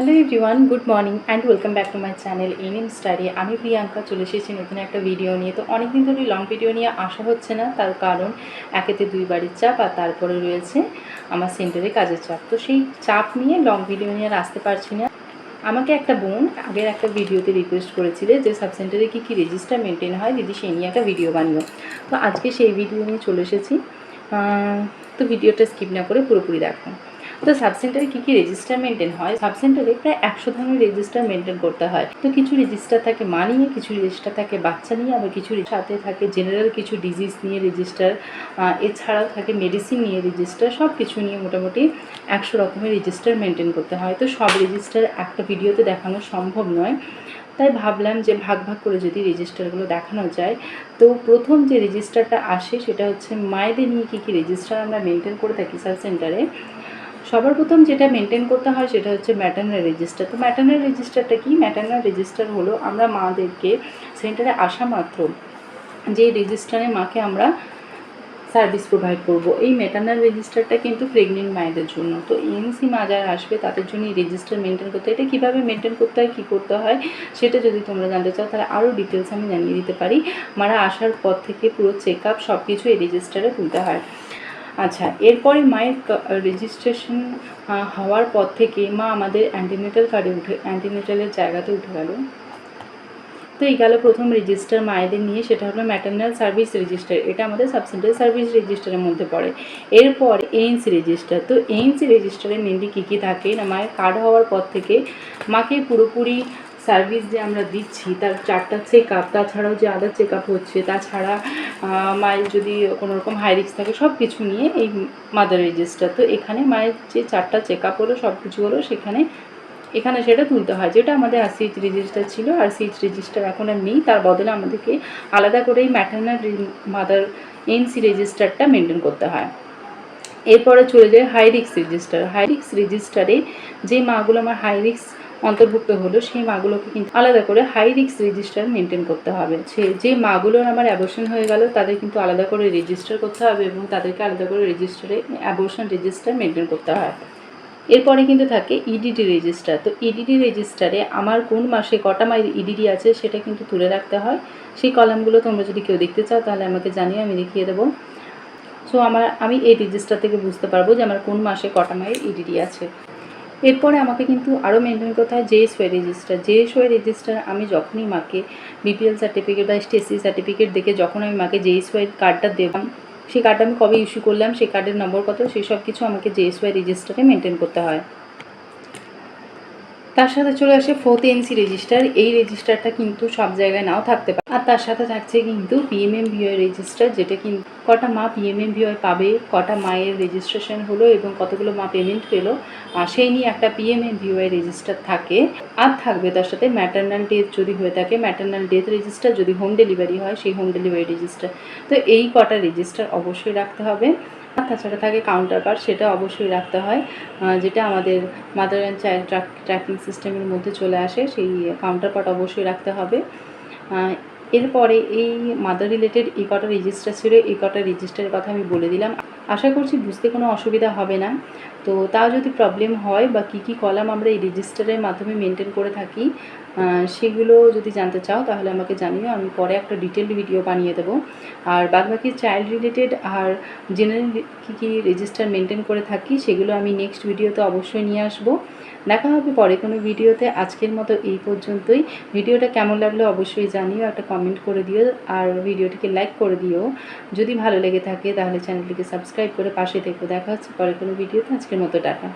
Hello everyone good morning and welcome back to my channel N M study আমি প্রিয়াঙ্কা, চলে এসেছি নতুন একটা ভিডিও নিয়ে। তো অনেকদিন ধরে লং ভিডিও নিয়ে আসা হচ্ছে না, তার কারণ একেতে দুই বাড়ির চাপ আর তারপরে রয়েছে আমার সেন্টারে কাজের চাপ। তো সেই চাপ নিয়ে লং ভিডিও নিয়ে আসতে পারছি না। আমাকে একটা বোন আগের একটা ভিডিওতে রিকোয়েস্ট করেছিলে যে সাব সেন্টারে কী কী রেজিস্টার মেনটেন হয়, দিদি সেই নিয়ে একটা ভিডিও বানিও। তো আজকে সেই ভিডিও নিয়ে চলে এসেছি। তো ভিডিওটা স্কিপ না করে পুরোপুরি দেখো। তো সাব সেন্টারে কী কী রেজিস্টার মেনটেন হয়? সাব সেন্টারে প্রায় একশো ধরনের রেজিস্টার মেনটেন করতে হয়। তো কিছু রেজিস্টার থাকে মা নিয়ে কিছু রেজিস্টার থাকে বাচ্চা নিয়ে, আবার কিছু সাথে থাকে জেনারেল কিছু ডিজিজ নিয়ে রেজিস্টার এছাড়াও থাকে মেডিসিন নিয়ে রেজিস্টার সব কিছু নিয়ে মোটামুটি একশো রকমের রেজিস্টার মেনটেন করতে হয়। তো সব রেজিস্টার একটা ভিডিওতে দেখানো সম্ভব নয়। তাই ভাবলাম যে ভাগ ভাগ করে যদি রেজিস্টারগুলো দেখানো যায়, তো প্রথম যে রেজিস্টারটা আসে সেটা হচ্ছে মায়েদের নিয়ে কী কী রেজিস্টার আমরা মেনটেন করে থাকি সাব সেন্টারে সবার প্রথম যেটা মেনটেন করতে হয় সেটা হচ্ছে ম্যাটার্নাল রেজিস্টার তো ম্যাটার্নাল রেজিস্টারটা কি? ম্যাটার্নাল রেজিস্টার হলো আমরা মাদেরকে সেন্টারে আসা মাত্র যে রেজিস্টারে মাকে আমরা সার্ভিস প্রোভাইড করব। এই ম্যাটার্নাল রেজিস্টারটা কিন্তু প্রেগনেন্ট মায়েদের জন্য। তো এমসি মা যারা আসবে তাদের জন্য এই রেজিস্টার মেনটেন করতে। এটা কীভাবে মেনটেন করতে হয়, কী করতে হয় সেটা যদি তোমরা জানতে চাও তাহলে আরও ডিটেলস আমি জানিয়ে দিতে পারি। মারা আসার পর থেকে পুরো চেক আপ সব কিছু এই রেজিস্টারে তুলতে হয়। আচ্ছা এরপরে মায়ের রেজিস্ট্রেশন হওয়ার পর থেকে মা আমাদের অ্যান্টিনেটাল কার্ডে উঠে অ্যান্টিনেটালের জায়গাতে উঠে গেল। তো এই গেল প্রথম রেজিস্টার মায়েদের নিয়ে, সেটা হলো ম্যাটার্নাল সার্ভিস রেজিস্টার এটা আমাদের সাবসেন্টারি সার্ভিস রেজিস্টারের মধ্যে পড়ে। এরপর এএনসি রেজিস্টার তো এএনসি রেজিস্টারে মেনলি কী কী থাকে? না, মায়ের কার্ড হওয়ার পর থেকে মাকে পুরোপুরি সার্ভিস যে আমরা দিচ্ছি, তার চারটা চেক আপ তাছাড়াও যে আদার চেক আপ হচ্ছে, তাছাড়া মায়ের যদি কোনো রকম হাই রিস্ক থাকে সব কিছু নিয়ে এই মাদার রেজিস্টার তো এখানে মায়ের যে চারটা চেক আপ হলো সব কিছু হলো সেখানে, এখানে সেটা তুলতে হয়। যেটা আমাদের আর আরসিএইচ রেজিস্টার ছিল আর আরসিএইচ রেজিস্টার এখন আর নেই। তার বদলে আমাদেরকে আলাদা করে এই ম্যাটার্নাল মাদার এনসি রেজিস্টারটা মেনটেন করতে হয়। এরপরে চলে যায় হাই রিক্স রেজিস্টার হাই রিক্স রেজিস্টারে যে মাগুলো আমার হাই রিক্স অন্তর্ভুক্ত হলো, সেই মাগুলোকে কিন্তু আলাদা করে হাই রিক্স রেজিস্টার মেনটেন করতে হবে। সে যে মাগুলোর আমার অ্যাবর্শন হয়ে গেল, তাদের কিন্তু আলাদা করে রেজিস্টার করতে হবে এবং তাদেরকে আলাদা করে রেজিস্টারে অ্যাবর্শন রেজিস্টার মেনটেন করতে হয়। এরপরে কিন্তু থাকে ইডিডি রেজিস্টার তো ইডিডি রেজিস্টারে আমার কোন মাসে কটা মাইল ইডিডি আছে সেটা কিন্তু তুলে রাখতে হয়। সেই কলামগুলো তোমরা যদি কেউ দেখতে চাও, তাহলে আমাকে জানিয়ে আমি দেখিয়ে দেবো। সো আমার, আমি এই রেজিস্টার থেকে বুঝতে পারব যে আমার কোন মাসে কটা মাইল ইডিডি আছে। এরপরে আমাকে কিন্তু আরও মেনটেন করতে হয় জেএসওয়াই রেজিস্টার জেএসওয়াই রেজিস্টার আমি যখনই মাকে বিপিএল সার্টিফিকেট বা এসটিএসসি সার্টিফিকেট দেখে যখন আমি মাকে জেএসওয়াই কার্ডটা দেবাম সেই কার্ডটা আমি কবে ইস্যু করলাম, সেই কার্ডের নম্বর কত, সেই সব কিছু আমাকে জেএসওয়াই রেজিস্টারে মেনটেন করতে হয়। তার সাথে চলে আসে ফোর্থ এনসি রেজিস্টার। এই রেজিস্টারটা কিন্তু সব জায়গায় নাও থাকতে পারে। আর তার সাথে থাকছে কিন্তু পিএমএম ভিওআই রেজিস্টার, যেটা কিন্তু কটা মা পিএমএম ভিওআই পাবে, কটা মায়ের রেজিস্ট্রেশন হলো এবং কতগুলো মা পেমেন্ট পেল আর সেই নিয়ে একটা পিএমএম ভিওআই রেজিস্টার থাকে। আর থাকবে তার সাথে ম্যাটার্নাল ডেথ যদি হয়ে থাকে ম্যাটার্নাল ডেথ রেজিস্টার যদি হোম ডেলিভারি হয়, সেই হোম ডেলিভারি রেজিস্টার। তো এই কটা রেজিস্টার অবশ্যই রাখতে হবে। তাছাড়া থাকে কাউন্টার পার্ট সেটা অবশ্যই রাখতে হয়। যেটা আমাদের মাদার অ্যান্ড চাইল্ড ট্র্যাকিং সিস্টেমের মধ্যে চলে আসে, সেই কাউন্টার পার্ট অবশ্যই রাখতে হবে। এরপরে এই মাদার রিলেটেড এই কটা রেজিস্টার ছিল, এই কটা রেজিস্টারের কথা আমি বলে দিলাম। আশা করছি বুঝতে কোনো অসুবিধা হবে না। তো তাও যদি প্রবলেম হয় বা কী কী কলাম আমরা এই রেজিস্টারের মাধ্যমে মেনটেন করে থাকি সেগুলো যদি জানতে চাও, তাহলে আমাকে জানিও, আমি পরে একটা ডিটেলড ভিডিও বানিয়ে দেবো। আর বাদবাকি চাইল্ড রিলেটেড আর জেনারেল কী কী রেজিস্টার মেনটেন করে থাকি, সেগুলো আমি নেক্সট ভিডিওতে অবশ্যই নিয়ে আসব। দেখা হবে পরে কোনো ভিডিওতে আজকের মতো এই পর্যন্তই। ভিডিওটা কেমন লাগল অবশ্যই জানিও, একটা কমেন্ট করে দিও, আর ভিডিওটিকে লাইক করে দিও। যদি ভালো লেগে থাকে, তাহলে চ্যানেলটিকে সাবস্ক্রাইব করে পাশে থেকো। দেখা হচ্ছে পরে কোনো ভিডিওতে আজকের মতো, টাটা।